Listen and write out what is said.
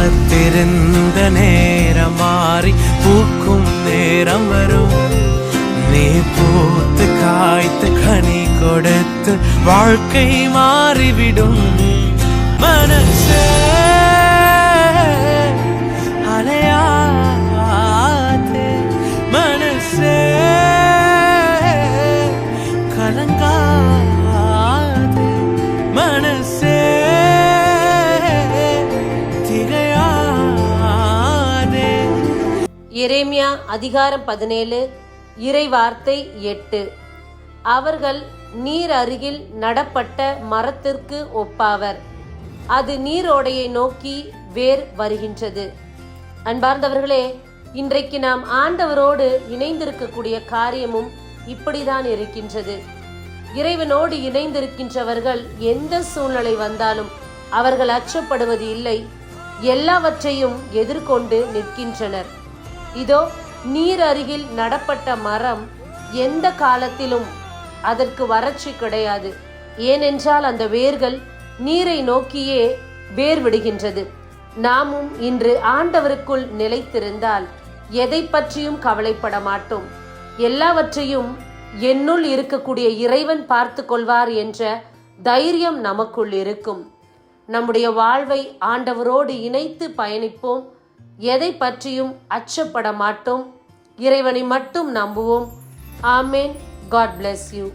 காத்திருந்த நேரம் மாறி பூக்கும் நேரம் வரும். நீ பூத்து காய்த்து கனி கொடுத்து வாழ்க்கை மாறிவிடும். மனசு எரேமியா அதிகாரம் பதினேழு இறை வார்த்தை எட்டு. அவர்கள் நீர் அருகில் நடப்பட்ட மரத்திற்கு ஒப்பாவர். அது நீரோடையை நோக்கி வேர் வருகின்றது. அன்பார்ந்தவர்களே இன்றைக்கு நாம் ஆண்டவரோடு இணைந்திருக்கக்கூடிய காரியமும் இப்படிதான் இருக்கின்றது. இறைவனோடு இணைந்திருக்கின்றவர்கள் எந்த சூழ்நிலை வந்தாலும் அவர்கள் அச்சப்படுவது இல்லை. எல்லாவற்றையும் எதிர்கொண்டு நிற்கின்றனர். இதோ நீர் அருகில் நடப்பட்ட மரம் எந்த காலத்திலும் அதற்கு வறட்சி கிடையாது. ஏனென்றால் அந்த வேர்கள் நீரை நோக்கியே வேர் விடுகின்றது நாமும் இன்று ஆண்டவருக்குள் நிலைத்திருந்தால் எதை பற்றியும் கவலைப்பட மாட்டோம். எல்லாவற்றையும் என்னுள் இருக்கக்கூடிய இறைவன் பார்த்து கொள்வார் என்ற தைரியம் நமக்குள் இருக்கும். நம்முடைய வாழ்வை ஆண்டவரோடு இணைத்து பயணிப்போம். எதை பற்றியும் அச்சப்பட மாட்டோம் இறைவனை மட்டும் நம்புவோம். ஆமேன். God bless you